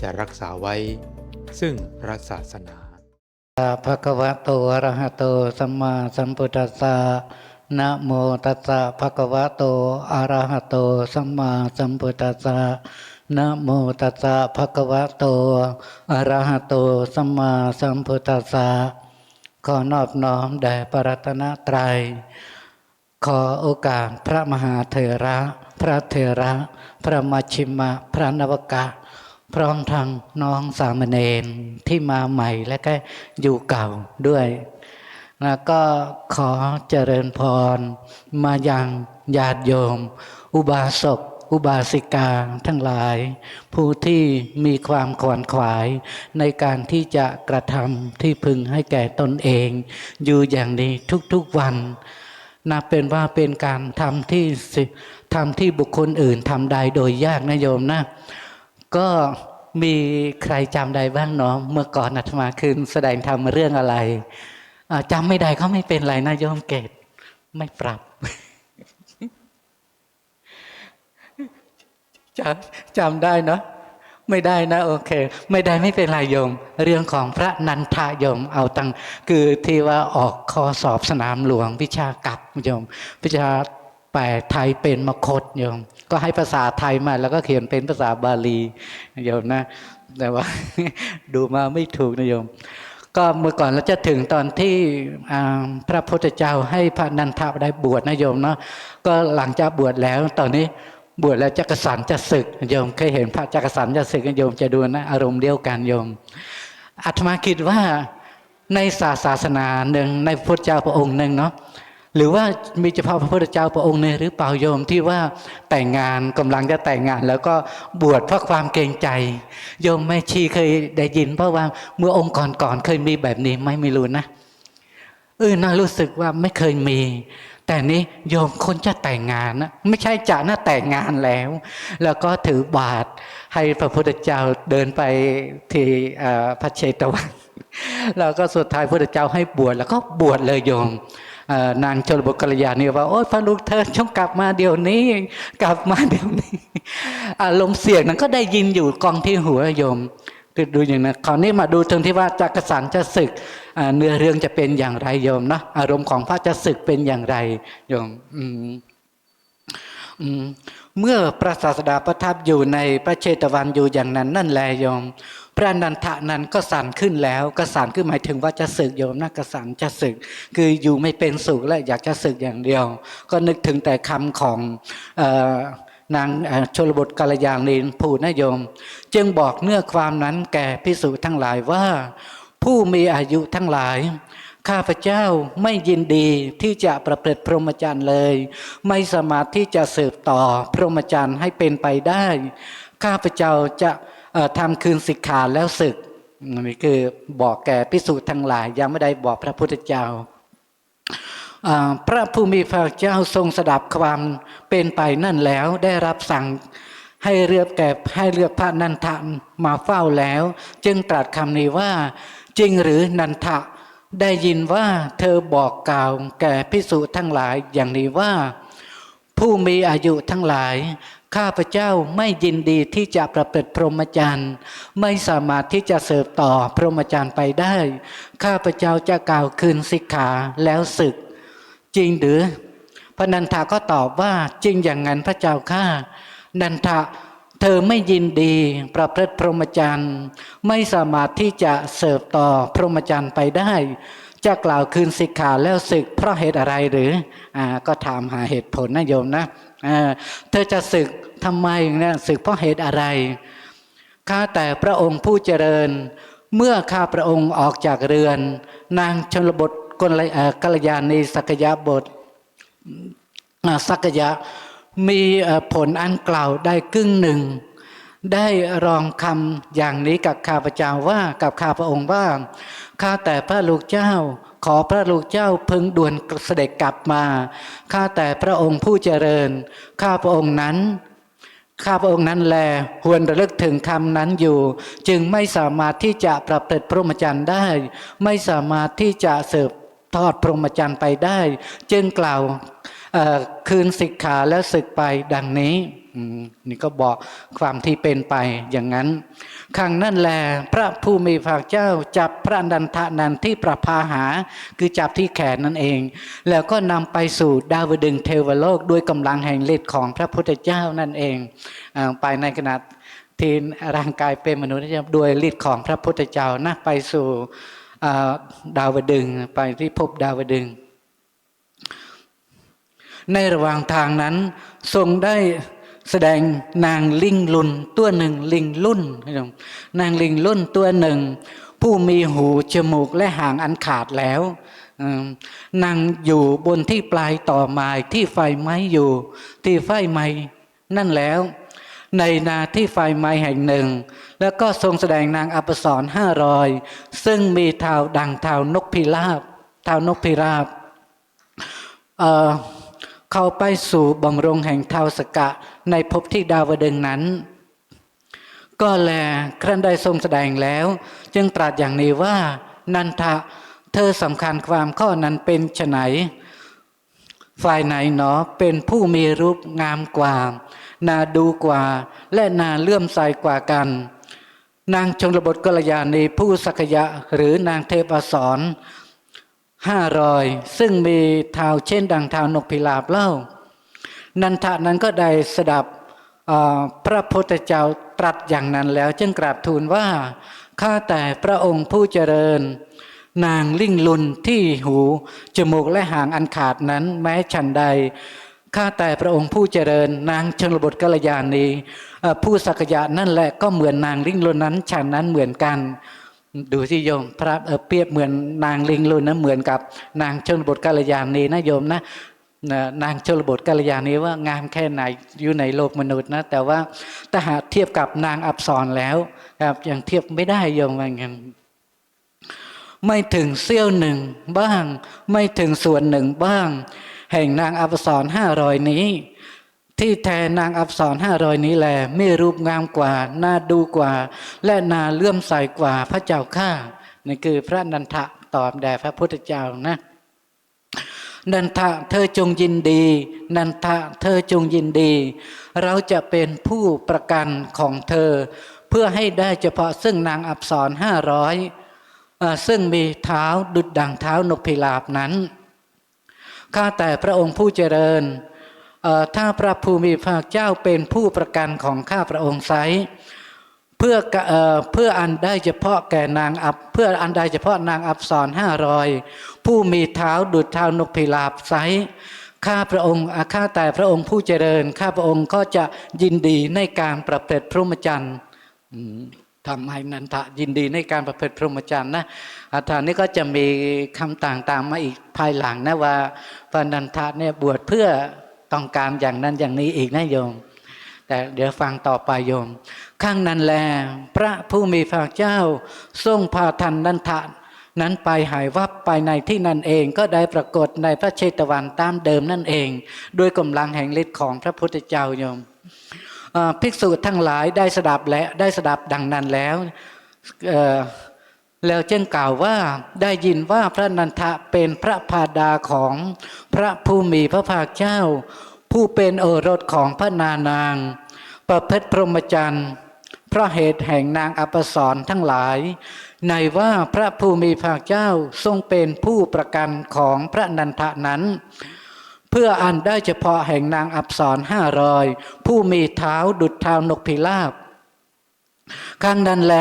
จะรักษาไว้ ซึ่งพระศาสนาภะคะวะโตอะระหะโตสัมมาสัมพุทธัสสะนะโมตัสสะภะคะวะโตอะระหะโตสัมมาสัมพุทธัสสะนะโมตัสสะภะคะวะโตอะระหะโตสัมมาสัมพุทธัสสะขอนอบน้อมแด่พระรัตนตรัย ขอโอกาสพระมหาเถระ พระเถระ พระมัชชิมะ พระนวกะ พร้อมทั้งน้องสามเณรที่มาใหม่และก็อยู่เก่าด้วย แล้วก็ขอเจริญพร มายังญาติโยม อุบาสกอุบาสิกาทั้งหลาย ผู้ที่มีความขวนขวาย ในการที่จะกระทำที่พึงให้แก่ตนเอง อยู่อย่างนี้ทุกๆวันนับเป็นว่าเป็นการทำที่ทำที่บุคคลอื่นทำได้โดยยากนะโยมนะ ก็มีใครจำได้บ้างเนาะเมื่อก่อนอาตมาคืนแสดงธรรมเรื่องอะไรอ่าจำไม่ได้ก็ไม่เป็นไรนะโยมเกตไม่ปรับจำจำได้เนาะไม่ได้นะโอเค ไม่ได้ไม่เป็นไรโยม เรื่องของพระนันทโยมเอาตังคือที่ว่าออกข้อสอบสนามหลวงวิชากับโยมวิชา แปลไทยเป็นมคตโยมก็ให้ภาษาไทยมาแล้วก็เขียนเป็นภาษาบาลีโยมนะ แต่ว่าดูมาไม่ถูกนะโยม ก็เมื่อก่อนเราจะถึงตอนที่พระพุทธเจ้าให้พระนันทาได้บวชนะโยมเนาะก็หลังจากบวชแล้วตอนนี้บวชแล้วจักรสันจะศึกโยมเคยเห็นพระจักรสันจะศึกโยมจะดูนะอารมณ์เดียวกันโยมอาตมาคิดว่าในศาสนาหนึ่งในพระพุทธเจ้าพระองค์หนึ่งเนาะ หรือว่ามีเฉพาะพระพุทธเจ้าพระองค์หนึ่งหรือเปล่าโยมที่ว่าแต่งงานกำลังจะแต่งงาน แล้วก็บวชเพราะความเกรงใจ โยมแม่ชีเคยได้ยินเพราะว่าเมื่อองค์ก่อนๆเคยมีแบบนี้ไหมไม่รู้นะเออน่ารู้สึกว่าไม่เคยมี แต่นี้โยมคนจะแต่งงานนะไม่ใช่จะน่าแต่งงานแล้ว แล้วก็ถือบาตรให้พระพุทธเจ้าเดินไปที่พระเชตวันแล้วก็สุดท้ายพระพุทธเจ้าให้บวชแล้วก็บวชเลยโยม นางชลบุตรยาณีว่าโอ๊ยพระลูกเธอจงกลับมาเดี๋ยวนี้ กลับมาเดี๋ยวนี้อารมณ์เสียงนั้นก็ได้ยินอยู่กองที่หัวโยมคือดูอย่างนั้นคราวนี้มาดูตรงที่ว่าจักรสันจะศึกเนื้อเรื่องจะเป็นอย่างไรโยมนะอารมณ์ของพระจะศึกเป็นอย่างไรโยมอืมเมื่อพระศาสดาประทับอยู่ในพระเชตวันอยู่อย่างนั้นนั่นแหละโยม พระนันทะนั้นก็สั่นขึ้นแล้วก็สั่นขึ้นหมายถึงว่าจะศึกโยมนะกสั่นจะศึก คืออยู่ไม่เป็นสุขและอยากจะศึกอย่างเดียว ก็นึกถึงแต่คำของนางชลบทกาลยาณีพูดนะโยม จึงบอกเนื้อความนั้นแก่พิสุทั้งหลายว่า ผู้มีอายุทั้งหลายข้าพเจ้าไม่ยินดีที่จะประพฤติพรหมจรรย์เลย ไม่สามารถที่จะสืบต่อพรหมจรรย์ให้เป็นไปได้ ข้าพเจ้าจะ ทำคืนสิกขาแล้วศึกนี่คือบอกแก่พิสุทั้งหลาย ยังไม่ได้บอกพระพุทธเจ้าพระผู้มีพระเจ้าทรงสดับความเป็นไปนั่นแล้วได้รับสั่งให้เลือกแก่ให้เลือกพระนันทะมาเฝ้าแล้ว จึงตรัสคำนี้ว่า จริงหรือนันทะได้ยินว่าเธอบอกกล่าวแก่พิสุทั้งหลายอย่างนี้ว่า ผู้มีอายุทั้งหลาย ข้าพเจ้าไม่ยินดีที่จะประพฤติพรหมจรรย์ไม่สามารถที่จะเสิร์ฟต่อพรหมจรรย์ไปได้ ข้าพเจ้าจะกล่าวคืนสิกขาแล้วศึก จริงหรือพระนันทาก็ตอบว่าจริงอย่างนั้นพระเจ้าข้านันทะเธอไม่ยินดีประพฤติพรหมจรรย์ไม่สามารถที่จะเสิร์ฟต่อพรหมจรรย์ไปได้ จะกล่าวคืนสิกขาแล้วศึกเพราะเหตุอะไรหรืออ่าก็ถามหาเหตุผลนะโยมนะเธอจะศึกทำไมเนี่ยศึกเพราะเหตุอะไรข้าแต่พระองค์ผู้เจริญ เมื่อข้าพระองค์ออกจากเรือน นางชนบทกลกลยาณีสักยะบทสักยะมีผลอันกล่าวได้ครึ่งหนึ่ง ได้รองคำอย่างนี้กับข้าพเจ้าว่ากับข้าพระองค์ว่า ข้าแต่พระลูกเจ้า ขอพระลูกเจ้าพึงด่วนเสด็จกลับมา ข้าแต่พระองค์ผู้เจริญ ข้าพระองค์นั้น ข้าพระองค์นั้นแลหวนระลึกถึงคำนั้นอยู่ จึงไม่สามารถที่จะประพฤติพรหมจรรย์ได้ ไม่สามารถที่จะเสิร์ฟทอดพรหมจรรย์ไปได้ จึงกล่าว คืนสิกขาแล้วศึกไปดังนี้นี่ก็บอกความที่เป็นไปอย่างนั้นครั้งนั้นแลพระผู้มีพระเจ้าจับพระนันทะนันที่ประพาหา คือจับที่แขนนั่นเอง แล้วก็นำไปสู่ดาวดึงเทวโลกด้วยกำลังแห่งฤทธิ์ของพระพุทธเจ้านั่นเองอไปในขณะที่ร่างกายเป็นมนุษย์ด้วยฤทธิ์ของพระพุทธเจ้านะไปสู่ดาวดึงไปที่ภพดาวดึง ในระหว่างทางนั้น ทรงได้แสดงนางลิงลุนตัวหนึ่งลิงลุ่นนางลิงลุ่นตัวหนึ่ง ผู้มีหูจมูกและหางอันขาดแล้วนางอยู่บนที่ปลายต่อไม้ที่ไฟไหม้อยู่ ที่ไฟไหม้นั่นแล้ว ในนาที่ไฟไหม้แห่งหนึ่ง แล้วก็ทรงแสดงนางอัปสรห้ารอยซึ่งมีเท้าดังเท้านกพิราบเท้านกพิราบเอ่อ เข้าไปสู่บังรงแห่งเทาสกะในภพที่ดาวดึงนั้น ก็แลครั้นได้ทรงแสดงแล้ว จึงตรัสอย่างนี้ว่า นันทะเธอสำคัญความข้อนั้นเป็นไฉนฝ่ายไหนหนอเป็นผู้มีรูปงามกว่า นาดูกว่า และนาเลื่อมใสกว่ากัน นางชนบทกัลยาณีผู้สักยะหรือนางเทพสร ห้ารอยซึ่งมีเท้าเช่นดังเท้านกพิราบเล่า นันทะนั้นก็ได้สดับพระพุทธเจ้าตรัสอย่างนั้นแล้ว จึงกราบทูลว่าข้าแต่พระองค์ผู้เจริญ นางลิ่งลุนที่หู จมูกและหางอันขาดนั้นแม้ฉันใดข้าแต่พระองค์ผู้เจริญ นางชนบทกัลยาณีผู้สักยะนั่นแหละก็เหมือนนางลิ่งลุนนั้นฉันนั้นเหมือนกัน ดูสิโยมพระเเปรียบเหมือนนางลิงลุนนะเหมือนกับ นางชนบทกัลยาณีนะโยมนะนางชนบทกัลยาณีว่างามแค่ไหนอยู่ในโลกมนุษย์นะแต่ว่าถ้าหากเทียบกับนางอับสรแล้วครับยังเทียบไม่ได้โยมว่างั้นไม่ถึงเสี้ยวหนึ่งบ้าง ไม่ถึงส่วนหนึ่งบ้าง แห่งนางอับสรห้ารอยนี้ ที่แทนนางอับสรห้ารอยนี้แลมีรูปงามกว่าน่าดูกว่า และน่าเลื่อมใสกว่าพระเจ้าข้านี่คือพระนันทะตอบแด่พระพุทธเจ้านะนันทะเธอจงยินดี นันทะเธอจงยินดี เราจะเป็นผู้ประกันของเธอ เพื่อให้ได้เฉพาะซึ่งนางอับสรห้าร้อยซึ่งมีเท้าดุดดังเท้านกพิราบนั้นข้าแต่พระองค์ผู้เจริญ ถ้าพระภูมิภาคเจ้าเป็นผู้ประกันของข้าพระองค์ไซเพื่อเพื่ออันได้เฉพาะแก่นางอับเพื่ออันใดเฉพาะนางอับสรห้ารอยผู้มีเท้าดุดเท้านกพิราบไซข้าพระองค์อาข้าแต่พระองค์ผู้เจริญ ข้าพระองค์ก็จะยินดีในการประพฤติพรหมจรรย์ทำให้นันทะยินดีในการประพฤติพรหมจรรย์นะอาทานนี้ก็จะมีคำต่างตามมาอีกภายหลังนะว่าพระนันทะเนี่ยบวชเพื่อ ต้องการอย่างนั้นอย่างนี้อีกนะโยม แต่เดี๋ยวฟังต่อไปโยม ข้างนั้นแล พระผู้มีพระเจ้า ทรงพาทันนันทะนั้นไปหายวับไปในที่นั่นเองก็ได้ปรากฏในพระเชตวันตามเดิมนั่นเอง ด้วยกำลังแห่งฤทธิ์ของพระพุทธเจ้าโยมภิกษุทั้งหลายได้สดับและได้สดับดังนั้นแล้ว แล้วจึงกล่าวว่าได้ยินว่าพระนันทะเป็นพระพาดาของพระผู้มีพระภาคเจ้า ผู้เป็นโอรสของพระนานาง ประพฤติพรหมจรรย์เพราะเหตุแห่งนางอัปสรทั้งหลาย ในว่าพระผู้มีพระเจ้าทรงเป็นผู้ประกันของพระนันทะนั้น เพื่ออันได้เฉพาะแห่งนางอับสรห้ารอยผู้มีเท้าดุดเท้านกพิราบข้างนั้นแล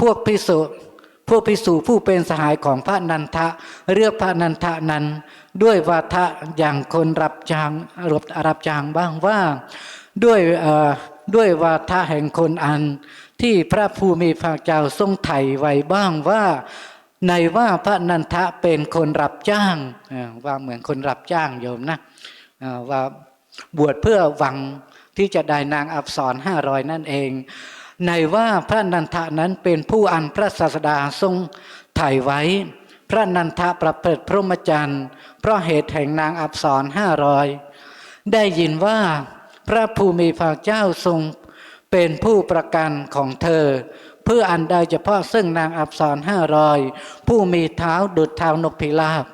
พวกพิสุพวกพิสุผู้เป็นสหายของพระนันทะ เรียกพระนันทะนั้น ด้วยวาทะอย่างคนรับจางรับรับจางบ้างว่าด้วยด้วยวาทะแห่งคนอัน ที่พระภูมิพระเจ้าทรงไถ่ไว้บ้างว่า ในว่าพระนันทะเป็นคนรับจ้างว่าเหมือนคนรับจ้างโยมนะว่าบวชเพื่อหวังที่จะได้นางอับสรห้าร้อยนั่นเอง ในว่าพระนันทะนั้นเป็นผู้อันพระศาสดาทรงถ่ายไว้ พระนันทะประเปิดพรหมจรรย์เพราะเหตุแห่งนางอับสรห้าร้อยได้ยินว่าพระภูมิพระเจ้าทรงเป็นผู้ประกันของเธอ เพื่ออันใดเฉพาะซึ่งนางอับสรห้ารอยผู้มีเท้าดุดเท้านกพิราบ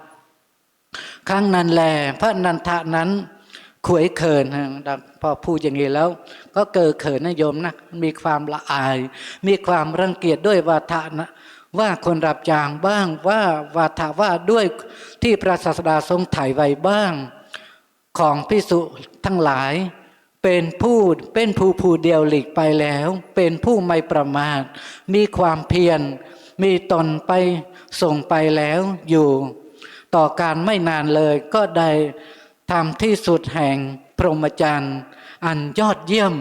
ครั้งนั้นแลพระนันทะนั้นขวยเขินพอพูดอย่างนี้แล้ว ก็เกิดเขินนะโยมนะมีความละอาย มีความรังเกียจด้วยวาทะนะว่าคนรับจางบ้างว่าวาทะว่าด้วยที่พระศาสดาทรงถ่ายไว้บ้าง ของพิสุทั้งหลาย เป็นผู้เป็นผู้ผู้เดียวหลีกไปแล้ว เป็นผู้ไม่ประมาท มีความเพียร มีตนไปส่งไปแล้วอยู่ ต่อการไม่นานเลยก็ได้ทำที่สุดแห่งพรหมจรรย์ อันยอดเยี่ยม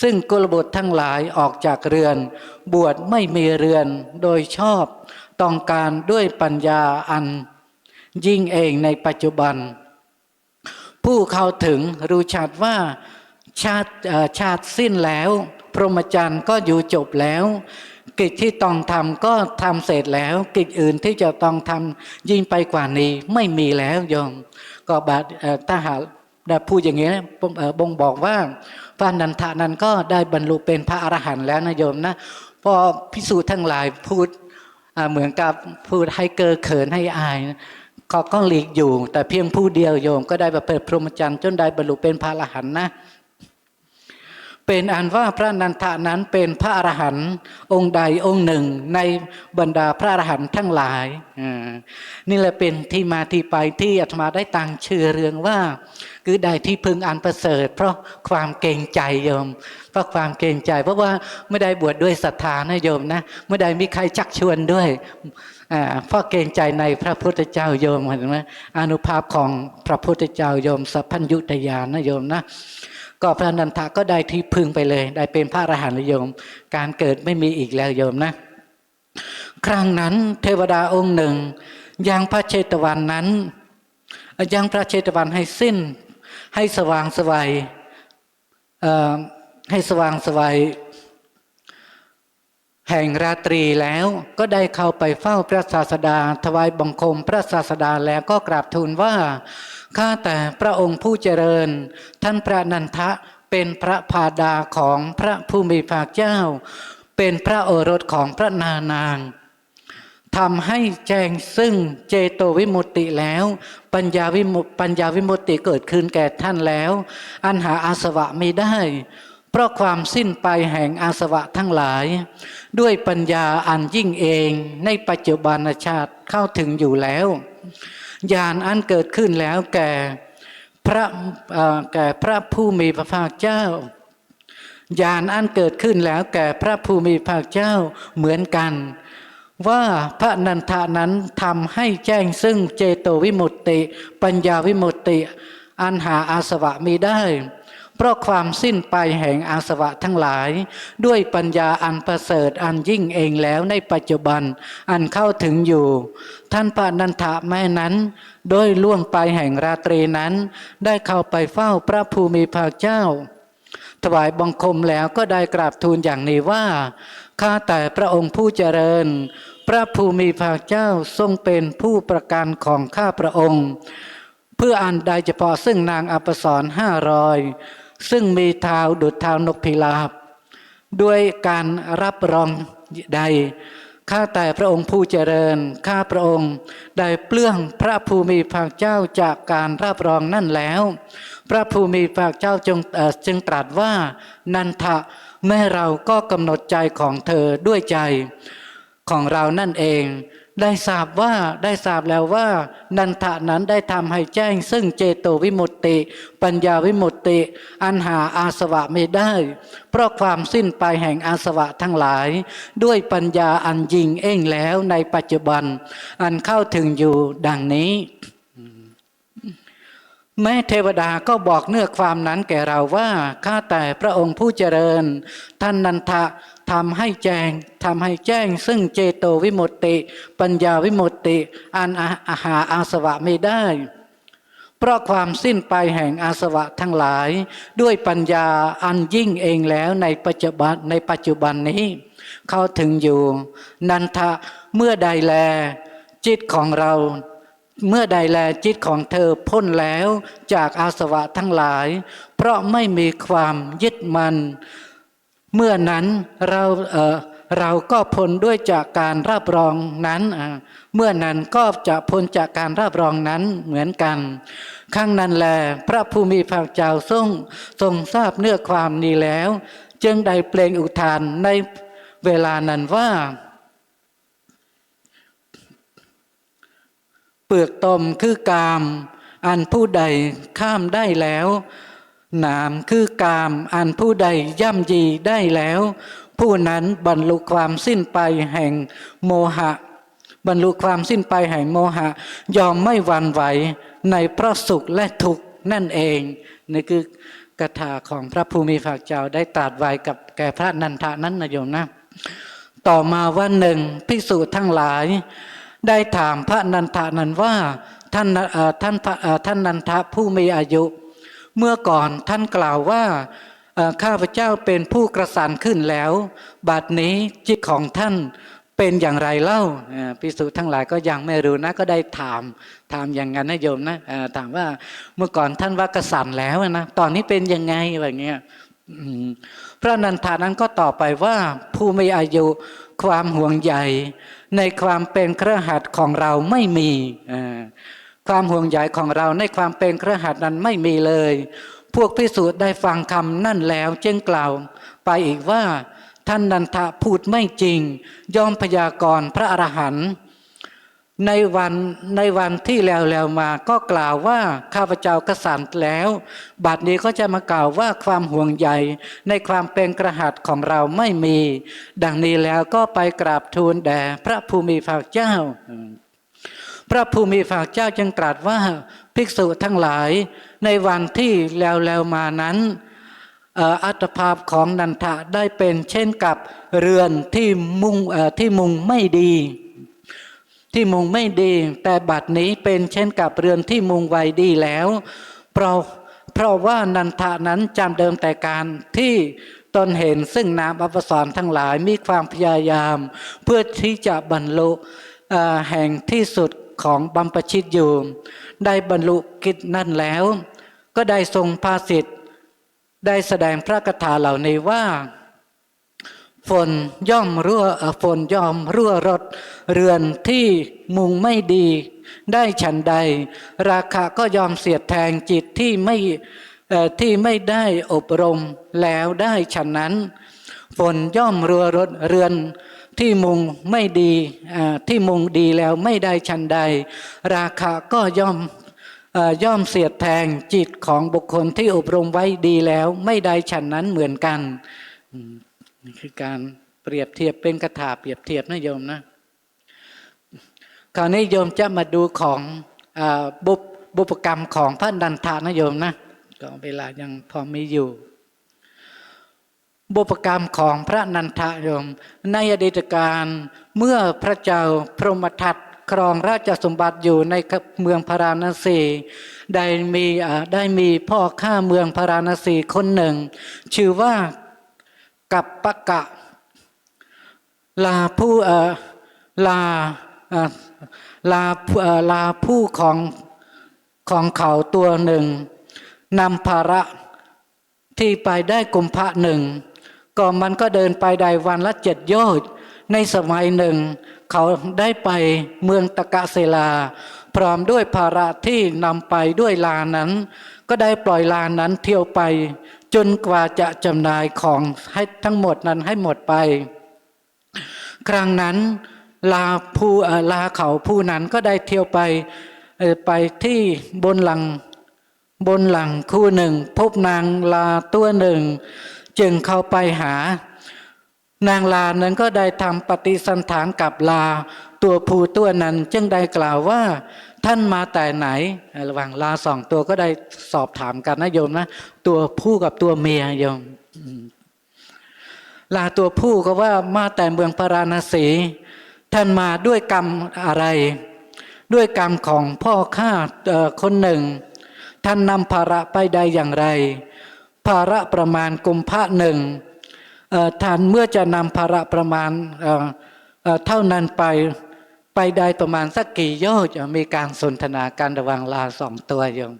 ซึ่งกุลบุตรทั้งหลายออกจากเรือน บวชไม่มีเรือนโดยชอบ ต้องการด้วยปัญญาอัน ยิ่งเองในปัจจุบัน ผู้เข้าถึงรู้ชัดว่าชาติชาติสิ้นแล้ว พรหมจรรย์ก็อยู่จบแล้ว กิจที่ต้องทำก็ทำเสร็จแล้ว กิจอื่นที่จะต้องทำยิ่งไปกว่านี้ไม่มีแล้วโยมก็บาดถ้าหาก ได้พูดอย่างนี้บ่งบอกว่าพระนันทานั้นก็ได้บรรลุเป็นพระอรหันต์แล้วนะโยมนะพอพิสูจน์ทั้งหลายพูดเหมือนกับพูดให้เกอเขินให้อายนะเขาก็หลีกอยู่ แต่เพียงผู้เดียวโยมก็ได้ประเปิดพรหมจรรย์จนได้บรรลุเป็นพระอรหันต์นะ เป็นอันว่าพระนันทานั้นเป็นพระอรหันต์องค์ใดองค์หนึ่ง ในบรรดาพระอรหันต์ทั้งหลาย นี่แหละเป็นที่มาที่ไปที่อาตมาได้ตั้งชื่อเรื่องว่า คือได้ที่พึงอันประเสริฐ เพราะความเกรงใจโยม เพราะความเกรงใจ เพราะว่าไม่ได้บวชดด้วยศรัทธานะโยมนะไม่ได้มีใครชักชวนด้วยเพราะเกรงใจในพระพุทธเจ้าโยมเห็นไหมอนุภาพของพระพุทธเจ้าโยมสัพพัญยุตยานนะโยมนะ ก็พระนันทะก็ได้ที่พึงไปเลย ได้เป็นพระอรหันต์โยม การเกิดไม่มีอีกแล้วโยมนะ ครั้งนั้นเทวดาองค์หนึ่งยังพระเชตวันนั้นยังพระเชตวันให้สิ้น ให้สว่างสวัยให้สว่างสวัย แห่งราตรีแล้วก็ได้เข้าไปเฝ้าพระศาสดา ถวายบังคมพระศาสดาแล้วก็กราบทูลว่า ข้าแต่พระองค์ผู้เจริญ ท่านพระนันทะเป็นพระพาดาของพระผู้มีพระเจ้า เป็นพระโอรสของพระนานางทำให้แจ้งซึ่งเจโตวิมุตติแล้ว ปัญญาวิมุปัญญาวิมุตติเกิดขึ้นแก่ท่านแล้ว อันหาอาสวะไม่ได้ เพราะความสิ้นไปแห่งอาสวะทั้งหลาย ด้วยปัญญาอันยิ่งเองในปัจจุบันชาติเข้าถึงอยู่แล้วญาณอันเกิดขึ้นแล้วแก่พระแก่พระผู้มีพระภาคเจ้าญาณอันเกิดขึ้นแล้วแก่พระภูมิภาคเจ้าเหมือนกัน ว่าพระนันทานั้นทำให้แจ้งซึ่งเจโตวิมุตติ ปัญญาวิมุตติ อันหาอาสวะมีได้ เพราะความสิ้นไปแห่งอาสวะทั้งหลาย ด้วยปัญญาอันประเสริฐอันยิ่งเองแล้วในปัจจุบันอันเข้าถึงอยู่ ท่านพระนันทะแม่นั้น โดยล่วงไปแห่งราตรีนั้น ได้เข้าไปเฝ้าพระภูมิภาคเจ้า ถวายบังคมแล้วก็ได้กราบทูลอย่างนี้ว่าข้าแต่พระองค์ผู้เจริญ พระภูมิภาคเจ้าทรงเป็นผู้ประกันของข้าพระองค์ เพื่ออันใดเฉพาะซึ่งนางอัปสรห้าร้อย ซึ่งมีเท้าดุจเท้านกพิราบ ด้วยการรับรองใด ข้าแต่พระองค์ผู้เจริญ ข้าพระองค์ได้เปลื้องพระภูมิภาคเจ้าจากการรับรองนั่นแล้ว พระภูมิภาคเจ้าจงจึงตรัสว่านันทะแม่เราก็กำหนดใจของเธอด้วยใจของเรานั่นเอง ได้ทราบว่าได้ทราบแล้วว่า นันทะนั้นได้ทำให้แจ้ง ซึ่งเจโตวิมุตติ ปัญญาวิมุตติ อันหาอาสวะไม่ได้ เพราะความสิ้นไปแห่งอาสวะทั้งหลาย ด้วยปัญญาอันยิงเองแล้วในปัจจุบัน อันเข้าถึงอยู่ดังนี้ แม้เทวดาก็บอกเนื้อความนั้นแก่เราว่าข้าแต่พระองค์ผู้เจริญ ท่านนันทะ ทำให้แจ้งทำให้แจ้ง ซึ่งเจโตวิมุตติ ปัญญาวิมุตติ อันอาอาหาอาสวะไม่ได้ เพราะความสิ้นไปแห่งอาสวะทั้งหลาย ด้วยปัญญาอันยิ่งเองแล้วในปัจจุบันในปัจจุบันนี้ เขาถึงอยู่ นันทะเมื่อใดแล จิตของเราเมื่อใดแลจิตของเธอพ้นแล้วจากอาสวะทั้งหลาย เพราะไม่มีความยึดมัน เมื่อนั้นเราเเราก็พ้นด้วยจากการรับรองนั้น เมื่อนั้นก็จะพ้นจากการรับรองนั้นเหมือนกัน ข้างนั้นแล พระภูมิพระเจ้าทรงทรงทราบเนื้อความนี้แล้ว จึงได้เปล่งอุทานในเวลานั้นว่า เปลือกตมคือกาม อันผู้ใดข้ามได้แล้ว นามคือกามอันผู้ใดย่ำยีได้แล้ว ผู้นั้นบรรลุความสิ้นไปแห่งโมหะ บรรลุความสิ้นไปแห่งโมหะ ยอมไม่หวั่นไหวในพระสุขและทุกข์นั่นเองนี่คือกถาของพระภูมิภาคเจ้าได้ตรัสไว้กับแก่พระนันทานั้นนะโยมนะ ต่อมาวันหนึ่งภิกษุทั้งหลาย ได้ถามพระนันทานั้นว่าท่านท่านท่านนันทะผู้มีอายุ เมื่อก่อนท่านกล่าวว่าข้าพเจ้าเป็นผู้กระสันขึ้นแล้วบัดนี้จิตของท่านเป็นอย่างไรเล่าเอ่อภิกษุทั้งหลายก็ยังไม่รู้นะก็ได้ถามถามอย่างนั้นนะโยมนะถามว่าเมื่อก่อนท่านว่ากระสันแล้วนะตอนนี้เป็นยังไงแบบเงี้ยพระนันทานั้นก็ตอบไปว่าผู้มีอายุความห่วงใยในความเป็นเครือขัดของเราไม่มีอ่า ความห่วงใยของเราในความเป็นเครือขัดนั้นไม่มีเลย พวกพิสูจน์ได้ฟังคำนั่นแล้วจึงกล่าว ไปอีกว่า ท่านนันทะพูดไม่จริง ยอมพยากรณ์พระอรหันต์ในวันในวันที่แล้วแล้วมาก็กล่าวว่าข้าพเจ้ากสันแล้ว บัดนี้ก็จะมากล่าวว่าความห่วงใยในความเป็นกระหัตของเราไม่มี ดังนี้แล้วก็ไปกราบทูลแด่พระภูมิภาคเจ้า พระภูมิภาคเจ้าจึงตรัสว่าภิกษุทั้งหลายในวันที่แล้วแล้วมานั้นอัตภาพของนันทะได้เป็นเช่นกับเรือนที่มุงเอ่อที่มุงไม่ดี ที่มุงไม่ดี แต่บัดนี้เป็นเช่นกับเรือนที่มุงไว้ดีแล้ว เพราะเพราะว่านันทานั้นจำเดิมแต่การที่ตนเห็นซึ่งนามอัปสรทั้งหลายมีความพยายาม เพื่อที่จะบรรลุแห่งที่สุด ของบัมปชิตอยู่ ได้บรรลุกิจนั่นแล้ว ก็ได้ทรงภาสิทธิ์ได้แสดงพระคาถาเหล่านี้ว่า ฝนย่อมรั่วเอ่อฝนย่อมรั่วรดเรือนที่มุงไม่ดี ได้ฉันใด ราคาก็ยอมเสียดแทงจิตที่ไม่ที่ไม่ได้อบรมแล้วได้ฉันนั้น ฝนย่อมรั่วรดเรือน ที่มุงไม่ดีที่มุงดีแล้วไม่ได้ฉันใด ราคาก็ย่อมอย่อมเสียดแทงจิตของบุคคลที่อบรมไว้ดีแล้ว ไม่ได้ฉันนั้นเหมือนกันนี่คือการเปรียบเทียบเป็นกระถาเปรียบเทียบนะโยมนะคราวนี้โยมจะมาดูของอบุพบุพกรรมของพระดันทานะโยมนะก็เวลายังพอมีอยู่ บุพกรรมของพระนันทะโยม ในอดีตการเมื่อพระเจ้าพรหมทัตครองราชสมบัติอยู่ในเมืองพาราณสีได้มีได้มีพ่อข้าเมืองพาราณสีคนหนึ่ง ชื่อว่ากัปปะกะ ลาผู้ลาลาผู้เอ่อลาผู้ของของเขาตัวหนึ่งนำภาระที่ไปได้กุมภะหนึ่ง ก็มันก็เดินไปได้วันละเจ็ดยชน์ในสมัยหนึ่ง เขาได้ไปเมืองตะกะเซลา พร้อมด้วยภาระที่นำไปด้วยลานั้น ก็ได้ปล่อยลานั้นเที่ยวไป จนกว่าจะจำหน่ายของให้ทั้งหมดนั้นให้หมดไป ครั้งนั้นลาผู้ลาเขาผู้นั้นก็ได้เที่ยวไปไปที่บนหลังบนหลังคู่หนึ่ง พบนางลาตัวหนึ่ง จึงเข้าไปหา นางลานั้นก็ได้ทำปฏิสันถานกับลา ตัวผู้ตัวนั้นจึงได้กล่าวว่า ท่านมาแต่ไหน ระหว่างลาสองตัวก็ได้สอบถามกันนะโยมนะตัวผู้กับตัวเมียโยมลาตัวผู้ก็ว่ามาแต่เมืองพาราณสี ท่านมาด้วยกรรมอะไร ด้วยกรรมของพ่อข้าเอ่อคนหนึ่ง ท่านนำภาระไปได้อย่างไร ภาระประมาณกุมภะหนึ่งท่านเมื่อจะนำภาระประมาณเท่านั้นไปไปได้ประมาณสักกี่โยชน์อะมีการสนทนาการระว่างลาสองตัวโยม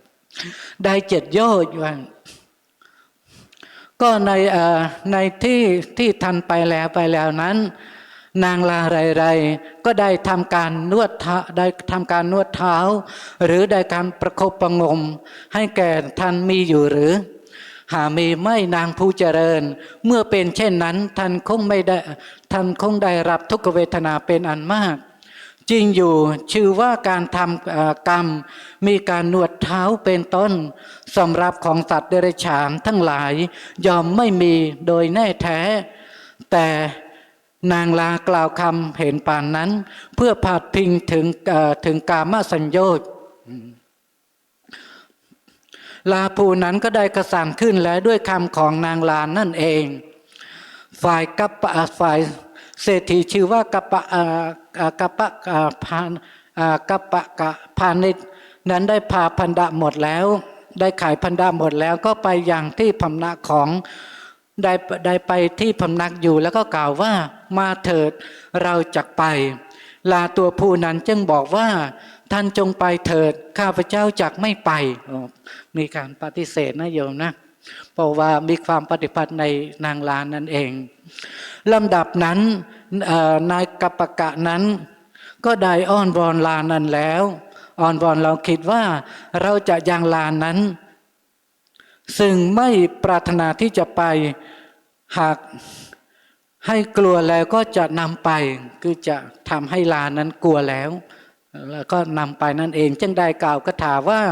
ได้เจ็ดโยชน์ว่าก็ในในที่ที่ทันไปแล้วไปแล้วนั้น นางลาไรไรก็ได้ทำการนวดเท้าได้ทำการนวดเท้า หรือได้การประคบประงม ให้แก่ท่านมีอยู่หรือ หามีไม่นางผู้เจริญ เมื่อเป็นเช่นนั้นท่านคงไม่ได้ท่านคงได้รับทุกขเวทนาเป็นอันมาก จริงอยู่ชื่อว่าการทำกรรมมีการนวดเท้าเป็นต้นสำหรับของสัตว์เดรัจฉานทั้งหลายยอมไม่มีโดยแน่แท้ แต่นางลากล่าวคำเห็นป่านนั้น เพื่อพาดพิงถึงถึงกามสัญโยชน์ ลาภูนั้นก็ได้กระสันขึ้นแล้วด้วยคำของนางลานนั่นเอง ฝ่ายกัปปะฝ่ายเศรษฐีชื่อว่ากัปปะกัปปะพานกัปปะกะพาณิชนั้นได้พาพันดะหมดแล้ว ได้ขายพันดะหมดแล้วก็ไปอย่างที่พำนักของได้ได้ไปที่พำนักอยู่แล้วก็กล่าวว่ามาเถิดเราจะไป ลาตัวผู้นั้นจึงบอกว่า ท่านจงไปเถิด ข้าพเจ้าจักไม่ไป มีการปฏิเสธนะโยมนะ เพราะว่ามีความปฏิบัติในนางลานนั่นเองลำดับนั้นนายกัปะกะนั้น ก็ได้อ้อนวอนลานนั้นแล้วอ้อนวอนเราคิดว่าเราจะยังลานนั้น ซึ่งไม่ปรารถนาที่จะไปหากให้กลัวแล้วก็จะนำไป คือจะทำให้ลานนั้นกลัวแล้ว แล้วก็นำไปนั่นเอง จึงได้กล่าวคาถาว่า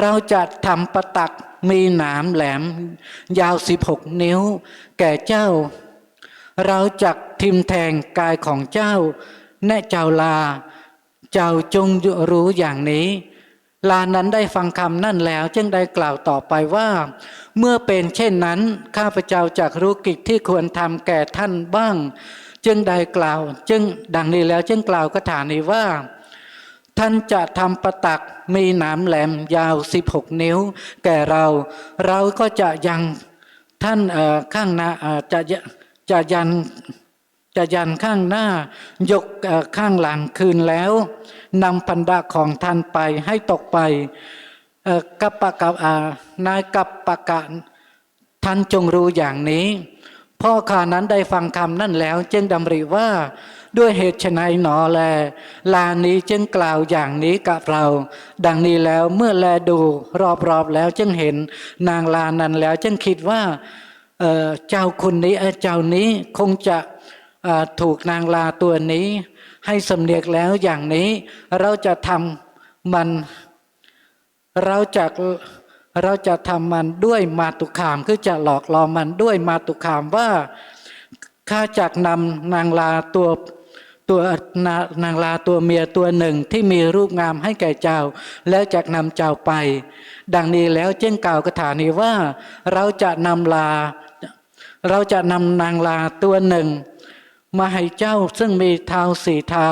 เราจะทำประตักมีหนามแหลม ยาวสิบหกนิ้ว แก่เจ้า เราจักทิมแทงกายของเจ้า แน่เจ้าลา เจ้าจงรู้อย่างนี้ลานั้นได้ฟังคำนั่นแล้ว จึงได้กล่าวต่อไปว่า เมื่อเป็นเช่นนั้น ข้าพเจ้าจักรู้กิจที่ควรทำแก่ท่านบ้าง จึงได้กล่าว จึงดังนี้แล้ว จึงกล่าวคาถานี้ว่า ท่านจะทำประตักมีหนามแหลมยาว 16 นิ้ว แก่เรา เราก็จะยังท่านข้างหน้าจะจะยันจะยันข้างหน้ายกข้างหลังคืนแล้วนำพันดาของท่านไปให้ตกไปกัปปะกับนายกัปปะกะท่านจงรู้อย่างนี้ พ่อข้านั้นได้ฟังคำนั่นแล้ว จึงดำริว่า ด้วยเหตุไฉนหนอแล ลานี้จึงกล่าวอย่างนี้กับเรา ดังนี้แล้วเมื่อแลดูรอบๆแล้วจึงเห็นนางลานั้นแล้ว จึงคิดว่าเจ้าคนนี้เจ้านี้คงจะถูกนางลาตัวนี้ ให้สำเนียกแล้วอย่างนี้ เราจะทำมันเราจะ เราจะทำมันด้วยมาตุคาม คือจะหลอกล่อมันด้วยมาตุคามว่าข้าจักนำนางลาตัวตัวนานางลาตัวเมียตัวหนึ่งที่มีรูปงามให้แก่เจ้า แล้วจักนำเจ้าไป ดังนี้แล้วเจ้งกล่าวคาถานี้ว่า เราจะนำลา เราจะนำนางลาตัวหนึ่ง มาให้เจ้าซึ่งมีเท้าสี่เท้า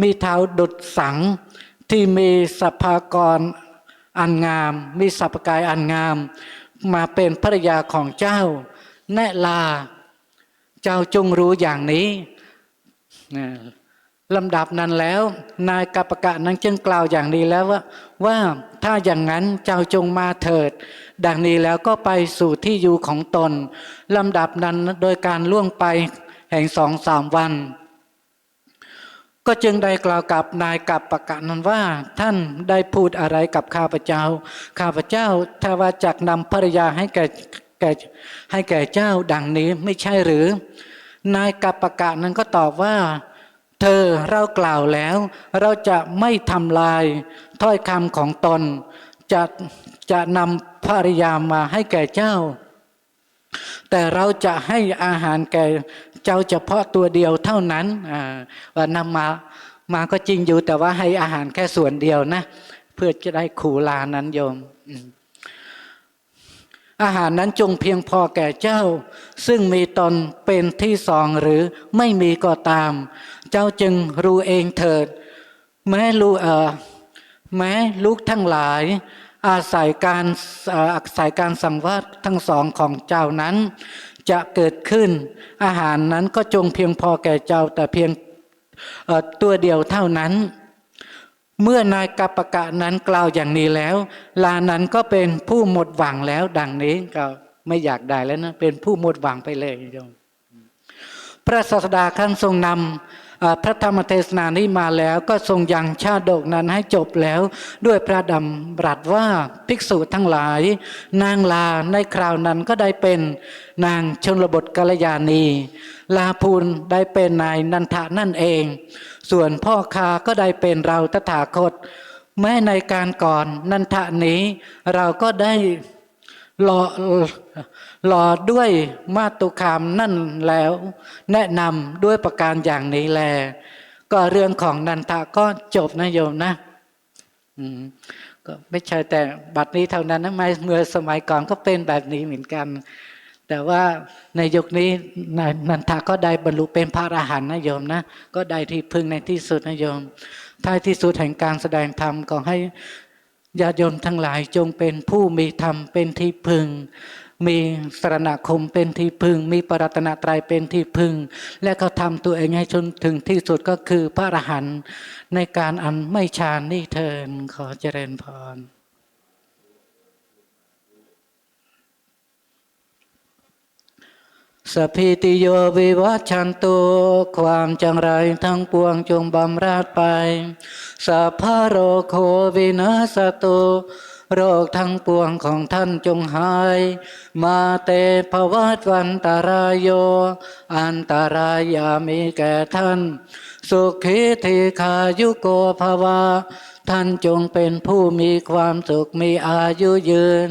มีเท้าดุดสังที่มีสภากร อันงาม มีสัพกายอันงาม มาเป็นภรรยาของเจ้า แนลา เจ้าจงรู้อย่างนี้ลำดับนั้นแล้ว นายกัปะกะนั้นจึงกล่าวอย่างนี้แล้วว่าว่าถ้าอย่างนั้นเจ้าจงมาเถิด ดังนี้แล้วก็ไปสู่ที่อยู่ของตนลำดับนั้นโดยการล่วงไปแห่งสองสามวัน ก็จึงได้กล่าวกับนายกับปะกะนั้นว่า ท่านได้พูดอะไรกับข้าพเจ้า ข้าพเจ้าถ้าว่าจักนำภรรยาให้แก่แก่ให้แก่เจ้าดังนี้ไม่ใช่หรือ นายกับปะกะนั้นก็ตอบว่า เธอเรากล่าวแล้ว เราจะไม่ทำลายถ้อยคำของตน จะจะนำภรรยามาให้แก่เจ้า แต่เราจะให้อาหารแก่ เจ้าเฉพาะตัวเดียวเท่านั้นว่านำมามาก็จริงอยู่แต่ว่าให้อาหารแค่ส่วนเดียวนะ เพื่อจะได้ขู่ลานั้นโยมอืมอาหารนั้นจงเพียงพอแก่เจ้า ซึ่งมีตนเป็นที่สองหรือไม่มีก็ตาม เจ้าจึงรู้เองเถิด แม้ลูกเออแม้ลูกทั้งหลาย อาศัยการอาศัยการสังวาสทั้งสองของเจ้านั้น จะเกิดขึ้น อาหารนั้นก็จงเพียงพอแก่เจ้าแต่เพียงตัวเดียวเท่านั้น เมื่อนายกัปปะกะนั้นกล่าวอย่างนี้แล้ว ลานั้นก็เป็นผู้หมดหวังแล้ว ดังนี้ก็ไม่อยากได้แล้วนะเป็นผู้หมดหวังไปเลยโยมพระศาสดาขั้นทรงนำ พระธรรมเทศนานี้มาแล้วก็ทรงยังชาดกนั้นให้จบแล้วด้วยพระดำรัสว่าภิกษุทั้งหลาย นางลาในคราวนั้นก็ได้เป็นนางชนบทกัลยาณี ลาภูลได้เป็นนายนันทะนั่นเอง ส่วนพ่อคาก็ได้เป็นเราตถาคต แม้ในการก่อนนันทะนี้ เราก็ได้หล่อ หล่อด้วยมาตุคามนั่นแล้ว แนะนำด้วยประการอย่างนี้แล ก็เรื่องของนันทะก็จบนะโยมนะอืมก็ไม่ใช่แต่บัดนี้เท่านั้นนะไม่เมื่อสมัยก่อนก็เป็นแบบนี้เหมือนกัน แต่ว่าในยุคนี้น,นันทาก็ได้บรรลุเป็นพระอรหันต์นะโยมนะก็ได้ที่พึ่งในที่สุดนะโยมท้ายที่สุดแห่งการแสดงธรรมก็ให้ญาติโยมทั้งหลายจงเป็นผู้มีธรรมเป็นที่พึ่ง มีสรณคมเป็นที่พึ่ง มีปรัตนตรัยเป็นที่พึ่ง และเขาทำตัวเองให้จนถึงที่สุดก็คือพระอรหันต์ในการอันไม่ชาญนี่เทินขอเจริญพรสพิติโยวิวัชชันตุความจังไรทั้งปวงจงบำราดไปสัพพโรโควินาสตุโรคทั้งปวงของท่านจงหาย มาเตภวัตวันตารายโย อันตรายามีแก่ท่าน สุขีธิขายุโกภวาท่านจงเป็นผู้มีความสุขมีอายุยืน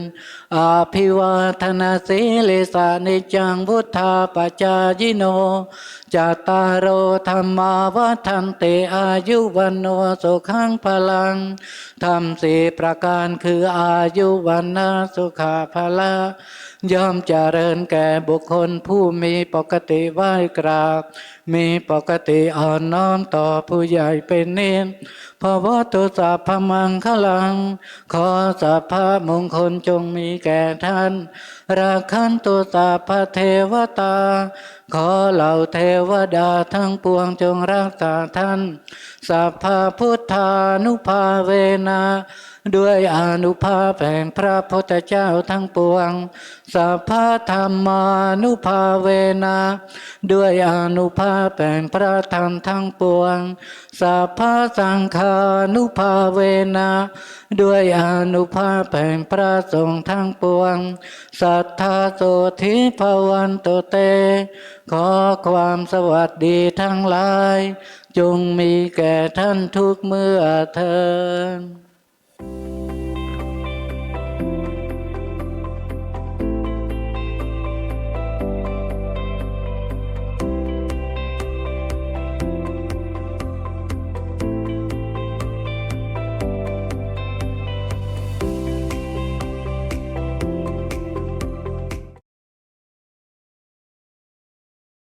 อาภิวาทนาสีเลสานิจังพุทธาปจายิโนจตตารโอธรรมาวัฒนเตอายุวันโนสุขังพลังธรรมสี่ประการคืออายุวันนาสุขาภละย่อมเจริญแก่บุคคลผู้มีปกติไหว้กราบ มีปกติอ่อนน้อมต่อผู้ใหญ่เป็นเน้นพระวัตุสัพพมังคลัง ขอสัพพะมงคลจงมีแก่ท่าน ราคันตุสัพพะเทวตา ขอเหล่าเทวดาทั้งปวงจงรักษาท่าน สัพพะพุทธานุภาเวนะ ด้วยอนุภาพแห่งพระพุทธเจ้าทั้งปวง สัพพธรรมานุภาเวนะด้วยอนุภาพแห่งพระธรรมทั้งปวง สัพพสังฆานุภาเวนะด้วยอนุภาพแห่งพระสงฆ์ทั้งปวง สัทธาโสธิภวันโตเต ขอความสวัสดีทั้งหลาย จงมีแก่ท่านทุกเมื่อเทิน